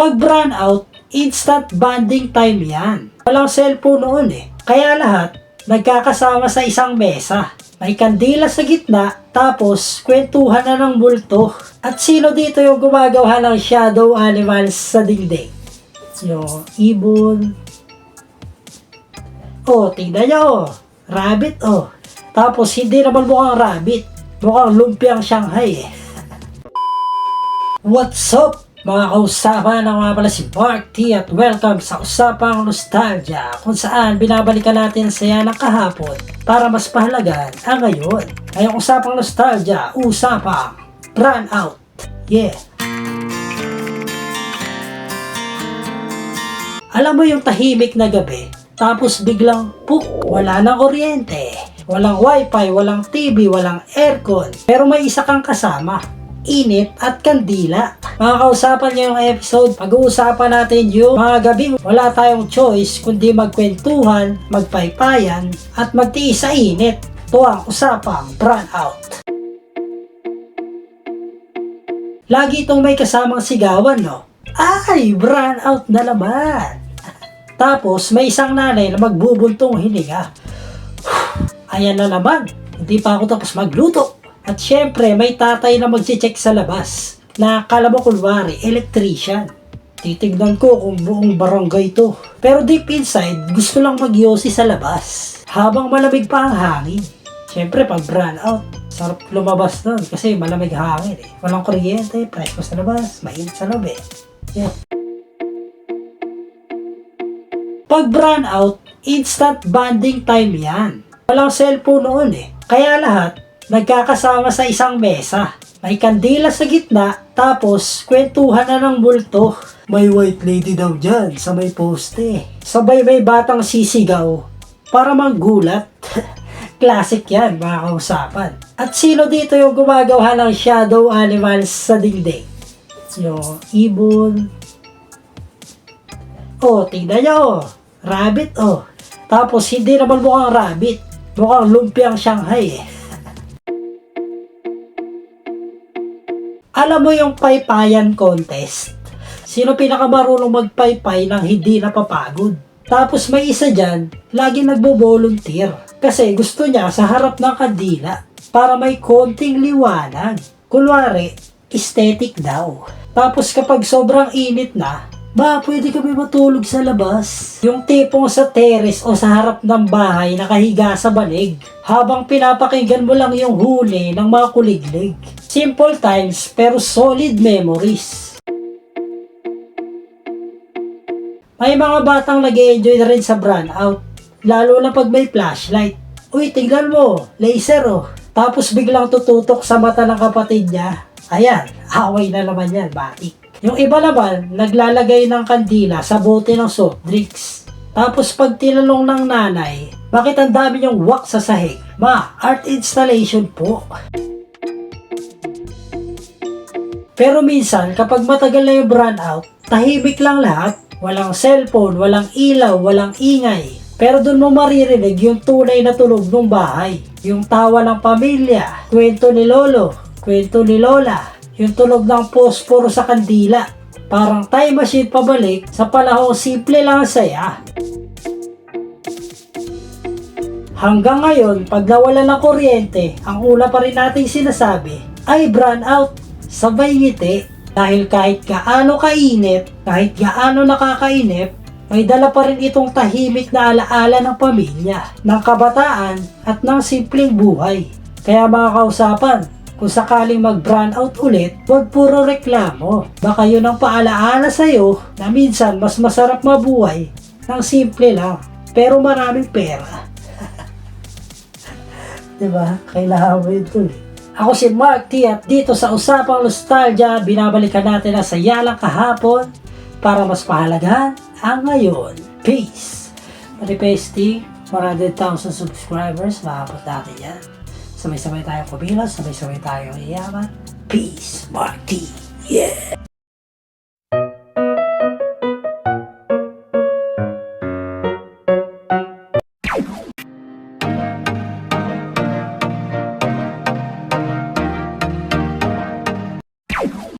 Pag brand out, instant bonding time yan. Walang cellphone noon eh. Kaya lahat, nagkakasama sa isang mesa. May kandila sa gitna, tapos kwentuhan na ng multo. At sino dito yung gumagawa ng shadow animals sa dingding? Yung ibon. Oh, tingnan nyo oh. Rabbit oh. Tapos hindi naman mukhang rabbit. Mukhang lumpiang Shanghai eh. What's up? Mga kausapan ng mga pala si Mark T at welcome sa Usapang Nostalgia kung saan binabalikan natin saya ng kahapon para mas pahalagan ang ngayon. Ngayong Usapang Nostalgia, Usapang Run Out. Yeah! Alam mo yung tahimik na gabi, tapos biglang puk, wala nang kuryente. Walang wifi, walang TV, walang aircon. Pero may isa kang kasama, init at kandila. Mga kausapan niyo yung episode, pag-uusapan natin yung mga gabing wala tayong choice kundi magkwentuhan, magpaypayan, at magtiis sa init. Ito ang usapang brand out. Lagi itong may kasamang sigawan, no? Ay, brand out na naman! Tapos, may isang nanay na magbubuntong hininga. Ayan na naman, hindi pa ako tapos magluto. At syempre, may tatay na magche-check sa labas na kala mo kunwari, electrician. Titignan ko kung buong barangay to. Pero deep inside, gusto lang magyosi sa labas. Habang malamig pa ang hangin. Syempre, pag brand out, sarap lumabas nun kasi malamig hangin eh. Walang kuryente, presko sa labas, mainit sa loob eh. Pag brand out, instant bonding time yan. Walang cellphone noon eh. Kaya lahat, nagkakasama sa isang mesa. May kandila sa gitna, tapos kwentuhan na ng multo. May white lady daw dyan sa may poste. Sabay may batang sisigaw para manggulat. Classic yan, mga kausapan. At sino dito yung gumagawa ng shadow animals sa dingding? Yung ibon. Oh, tingnan nyo. Rabbit, oh. Tapos hindi naman mukhang rabbit. Mukhang lumpiang Shanghai eh. Alam mo yung paypayan contest? Sino pinakamarunong magpaypay nang hindi napapagod? Tapos may isa dyan, lagi nagbo-volunteer. Kasi gusto niya sa harap ng kandila para may konting liwanag. Kunwari, aesthetic daw. Tapos kapag sobrang init na, ba, pwede kami matulog sa labas. Yung tipong sa terrace o sa harap ng bahay nakahiga sa banig. Habang pinapakinggan mo lang yung huli ng mga kuliglig. Simple times pero solid memories. May mga batang nag enjoy na rin sa brand out. Lalo na pag may flashlight. Uy, tignan mo, laser oh. Tapos biglang tututok sa mata ng kapatid niya. Ayan, away na naman yan, batik. Yung iba naman, naglalagay ng kandila sa bote ng soft drinks. Tapos pag tinanong ng nanay, bakit ang dami niyong wax sa sahig? Ma, art installation po. Pero minsan, kapag matagal na yung brand out, tahimik lang lahat. Walang cellphone, walang ilaw, walang ingay. Pero doon mo maririnig yung tunay na tunog ng bahay. Yung tawa ng pamilya, kwento ni lolo, kwento ni lola, yung tunog ng posporo sa kandila. Parang time machine pabalik sa panahong simple lang ang saya. Hanggang ngayon, pag nawala ng kuryente, ang una pa rin nating sinasabi ay brand out, sabay ngiti. Dahil kahit gaano kainit, kahit gaano nakakainip, may dala pa rin itong tahimik na alaala ng pamilya, ng kabataan at ng simpleng buhay. Kaya mga kausapan, kung sakaling mag-brand out ulit, huwag puro reklamo. Baka yun ang paalaala sa'yo na minsan mas masarap mabuhay ng simple lang, pero maraming pera. 'Di ba? Kailangan mo yun tol. Ako si Mark T at dito sa Usapang Nostalgia, binabalikan natin ang saya lang kahapon para mas pahalagahan ang ngayon. Peace! Manifesting 100,000 subscribers, maabot natin yan. Sabay-sabay tayong kumilos, sabay-sabay tayong iyaman. Peace, Mark T.